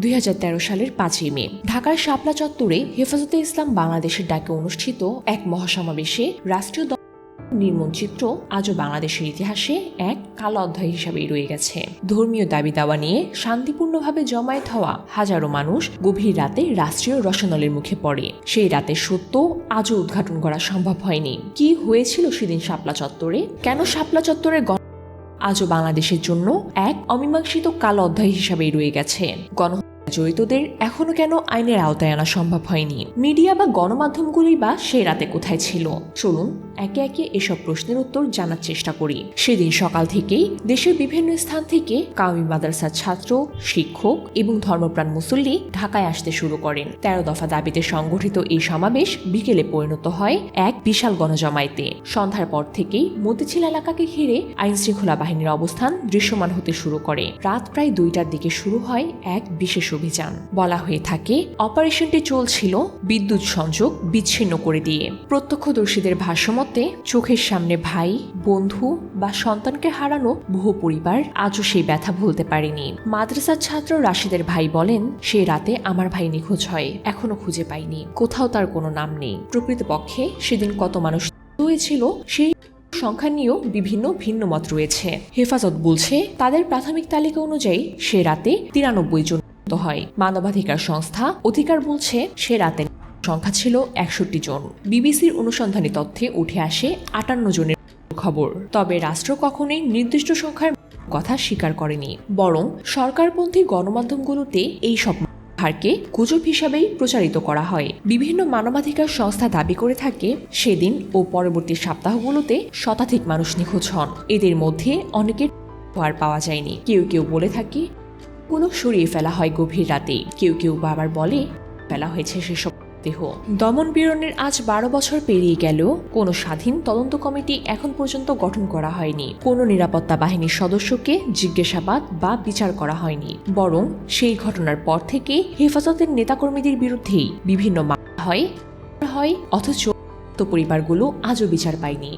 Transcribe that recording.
দুই হাজার তেরো সালের পাঁচই মে। ঢাকার শাপলা চত্বরে হেফাজতে ইসলাম বাংলাদেশের ডাকে অনুষ্ঠিত এক মহাসমাবেশে রাষ্ট্রীয় নির্মম চিত্র আজও বাংলাদেশের ইতিহাসে এক কালো অধ্যায় হিসাবেই রয়ে গেছে। ধর্মীয় দাবি দাওয়া নিয়ে শান্তিপূর্ণভাবে জমায়েত হওয়া হাজারো মানুষ গভীর রাতে রাষ্ট্রীয় রসনলের মুখে পড়ে। সেই রাতে সত্য আজও উদ্ঘাটন করা সম্ভব হয়নি। কি হয়েছিল সেদিন শাপলা চত্বরে? কেন শাপলা চত্বরের আজও বাংলাদেশের জন্য এক অমীমাংসিত কালো অধ্যায় হিসাবেই রয়ে গেছে। গণ জড়িতদের এখনও কেন আইনের আওতায় আনা সম্ভব হয়নি? মিডিয়া বা গণমাধ্যমগুলি বা সেই রাতে কোথায় ছিল? চলুন একে একে এসব প্রশ্নের উত্তর জানার চেষ্টা করি। সেদিন সকাল থেকেই দেশের বিভিন্ন স্থান থেকে কামি মাদ্রাসার ছাত্র, শিক্ষক এবং ধর্মপ্রাণ মুসল্লি ঢাকায় আসতে শুরু করেন। তেরো দফা দাবিতে সংগঠিত এই সমাবেশ বিকেলে পরিণত হয় এক বিশাল গণজমায়েতে। সন্ধ্যার পর থেকেই মতিঝিল এলাকাকে ঘিরে আইন শৃঙ্খলা বাহিনীর অবস্থান দৃশ্যমান হতে শুরু করে। রাত প্রায় দুইটার দিকে শুরু হয় এক বিশেষ অভিযান। বলা হয়ে থাকে, অপারেশনটি চলছিল বিদ্যুৎ সংযোগ বিচ্ছিন্ন করে দিয়ে। প্রত্যক্ষদর্শীদের ভাষ্যমতে, চোখের সামনে ভাই, বন্ধু বা সন্তানকে হারানো বহু পরিবার আজও সেই ব্যথা ভুলতে পারেনি। মাদ্রাসার ছাত্র রাশিদের ভাই বলেন, সে রাতে আমার ভাই নিখোঁজ হয়, এখনও খুঁজে পাইনি। কোথাও তার কোনো নাম নেই। প্রকৃতপক্ষে, সেদিন কত মানুষ হয়েছিল সেই সংখ্যা নিয়েও বিভিন্ন ভিন্ন মত রয়েছে। হেফাজত বলছে, তাদের প্রাথমিক তালিকা অনুযায়ী সে রাতে তিরানব্বই জন নিহত হয়। মানবাধিকার সংস্থা অধিকার বলছে, সে রাতে সংখ্যা ছিল একষট্টি জন। বিবিসির অনুসন্ধানী তথ্যে উঠে আসে আটান্ন জনের খবর। তবে রাষ্ট্র কখনোই নির্দিষ্ট সংখ্যার কথা স্বীকার করেনি। বরং সরকারপন্থী গণমাধ্যমগুলোতে এই সব হারকে গুজব হিসাবেই প্রচারিত করা হয়। বিভিন্ন মানবাধিকার সংস্থা দাবি করে থাকে, সেদিন ও পরবর্তী সপ্তাহগুলোতে শতাধিক মানুষ নিখোঁজ হন। এদের মধ্যে অনেকের পাওয়া যায়নি। কেউ কেউ বলে থাকে গুলো সরিয়ে ফেলা হয় গভীর রাতে। কেউ কেউ বা আবার বলে, ফেলা হয়েছে সেসব দেহ। দমন পীড়নের আজ বারো বছর পেরিয়ে গেলেও কোনো স্বাধীন তদন্ত কমিটি এখন পর্যন্ত গঠন করা হয়নি। কোনো নিরাপত্তা বাহিনীর সদস্যকে জিজ্ঞাসাবাদ বা বিচার করা হয়নি। বরং সেই ঘটনার পর থেকে হেফাজতের নেতাকর্মীদের বিরুদ্ধেই বিভিন্ন হয় হয়, অথচ পরিবারগুলো আজও বিচার পায়নি।